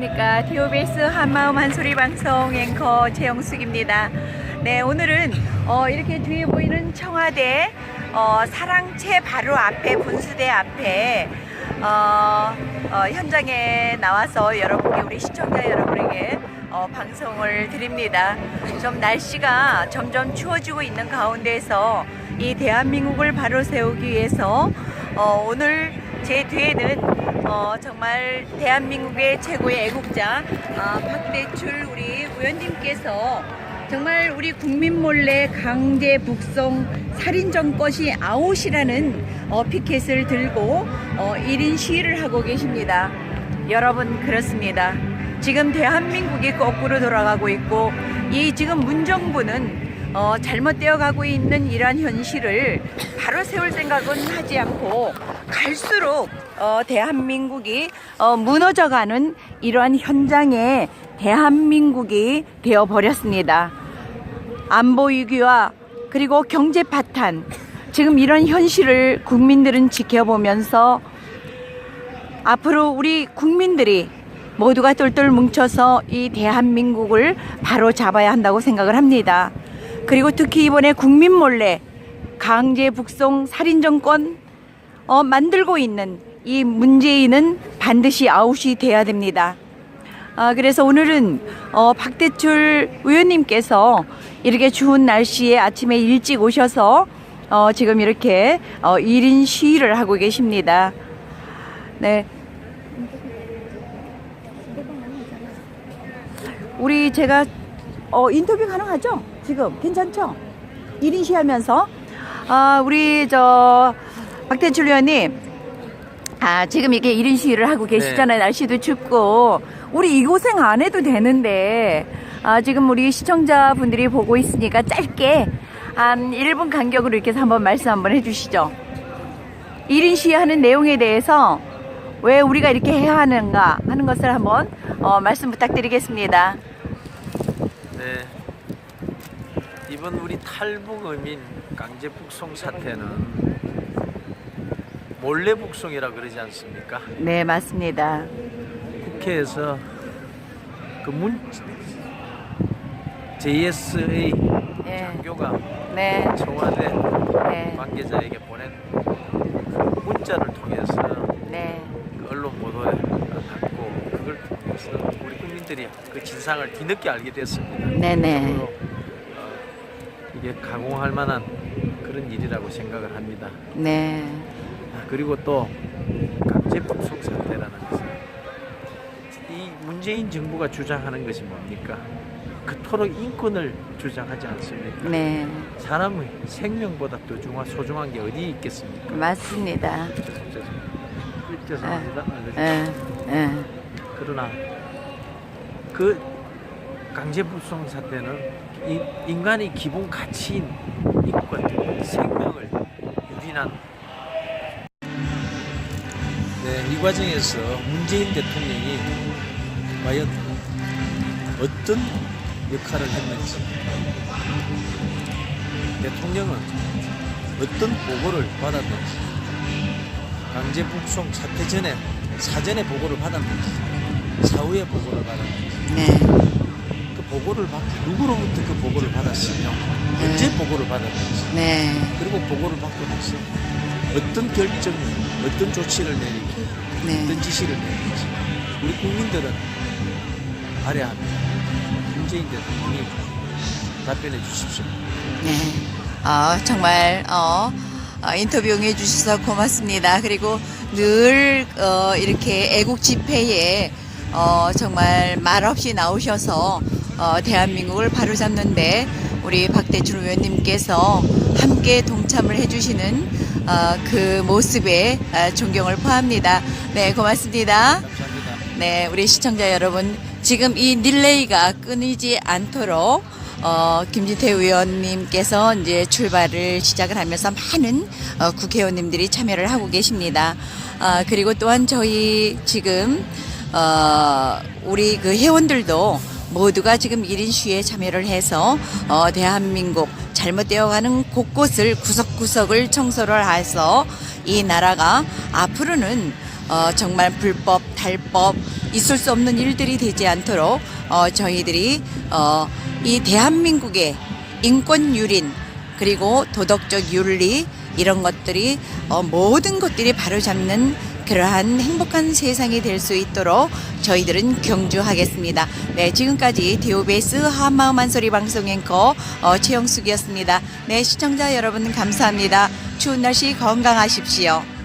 안녕하십니까. 디오베이스 한마음 한소리 방송 앵커 최영숙입니다. 네, 오늘은 어, 이렇게 뒤에 보이는 청와대 어, 사랑채 바로 앞에 분수대 앞에 어, 어, 현장에 나와서 여러분께 우리 시청자 여러분에게 어, 방송을 드립니다. 좀 날씨가 점점 추워지고 있는 가운데서 이 대한민국을 바로 세우기 위해서 어, 오늘 제 뒤에는 어, 정말 대한민국의 최고의 애국자 아, 박대출 우리 의원님께서 정말 우리 국민 몰래 강제 북송 살인 정권이 아웃이라는 어, 피켓을 들고 어, 1인 시위를 하고 계십니다. 여러분 그렇습니다. 지금 대한민국이 거꾸로 돌아가고 있고 이 지금 문정부는 어, 잘못되어 가고 있는 이러한 현실을 바로 세울 생각은 하지 않고 갈수록 어, 대한민국이 어, 무너져가는 이러한 현장에 대한민국이 되어 버렸습니다. 안보 위기와 그리고 경제 파탄 지금 이런 현실을 국민들은 지켜보면서 앞으로 우리 국민들이 모두가 똘똘 뭉쳐서 이 대한민국을 바로 잡아야 한다고 생각을 합니다. 그리고 특히 이번에 국민 몰래 강제 북송 살인 정권 어, 만들고 있는 이 문재인은 반드시 아웃이 돼야 됩니다. 아, 그래서 오늘은 어, 박대출 의원님께서 이렇게 추운 날씨에 아침에 일찍 오셔서 어, 지금 이렇게 어, 1인 시위를 하고 계십니다. 네. 우리 제가 어, 인터뷰 가능하죠? 지금 괜찮죠? 1인 시하면서 아, 우리 저 박대출 의원님 아, 지금 이게 1인 시위를 하고 계시잖아요. 날씨도 춥고 우리 이 고생 안 해도 되는데 아, 지금 우리 시청자분들이 보고 있으니까 짧게 한 1분 간격으로 이렇게 해서 한번 말씀 한번 해 주시죠. 1인 시위하는 내용에 대해서 왜 우리가 이렇게 해야 하는가 하는 것을 한번 어, 말씀 부탁드리겠습니다. 네. 이번 우리 탈북 어민 강제 북송 사태는 몰래 북송이라 그러지 않습니까? 네, 맞습니다. 국회에서 그 문 JSA 네. 장교가 네, 청와대 네, 관계자에게 보낸 그 문자를 통해서 네, 그 언론 보도에 받고 그걸 통해서 우리 국민들이 그 진상을 뒤늦게 알게 됐습니다. 네, 네. 어, 이게 가공할 만한 그런 일이라고 생각을 합니다. 네, 아, 그리고 또 강제 북송 사태라는 것은 이 문재인 정부가 주장하는 것이 뭡니까? 그토록 인권을 주장하지 않습니까? 네, 사람의 생명보다 더 중화 소중한 게 어디 있겠습니까? 맞습니다. 죄송, 죄송. 죄송합니다. 알려주세요. 예, 예. 그러나 그 강제 북송 사태는 이- 인간의 기본 가치인 인권, 생명을 유린한 이 과정에서 문재인 대통령이 과연 어떤 역할을 했는지 대통령은 어떤 보고를 받았는지 강제 북송 사태 전에 사전에 보고를 받았는지 사후에 보고를 받았는지 네, 그 보고를 받 누구로부터 그 보고를 받았으며 언제 보고를 받았는지 네, 그리고 보고를 받고 나서 어떤 결정 어떤 조치를 내리고 네. 어떤 지시를 내리는지 우리 국민들은 알아야 합니다 문재인 대통령이 답변해 주십시오 네. 어, 정말 어, 어, 인터뷰 응해 주셔서 고맙습니다. 그리고 늘 어, 이렇게 애국 집회에 어, 정말 말없이 나오셔서 어, 대한민국을 바로잡는데 우리 박대출 의원님께서 함께 동참을 해주시는 어, 그 모습에 아, 존경을 포함합니다. 네, 고맙습니다. 감사합니다 네, 우리 시청자 여러분, 지금 이 릴레이가 끊이지 않도록 어, 김진태 의원님께서 이제 출발을 시작을 하면서 많은 어, 국회의원님들이 참여를 하고 계십니다. 아, 그리고 또한 저희 지금 어, 우리 그 회원들도 모두가 지금 1인 시위에 참여를 해서 어, 대한민국 잘못되어가는 곳곳을 구석구석을 청소를 해서 이 나라가 앞으로는 어, 정말 불법, 탈법, 있을 수 없는 일들이 되지 않도록 어, 저희들이 어, 이 대한민국의 인권 유린 그리고 도덕적 윤리 이런 것들이 어, 모든 것들이 바로잡는 그러한 행복한 세상이 될 수 있도록 저희들은 경주하겠습니다. 네, 지금까지 디오베이스 한마음 한 소리 방송 앵커 어, 최영숙이었습니다. 네, 시청자 여러분 감사합니다. 추운 날씨 건강하십시오.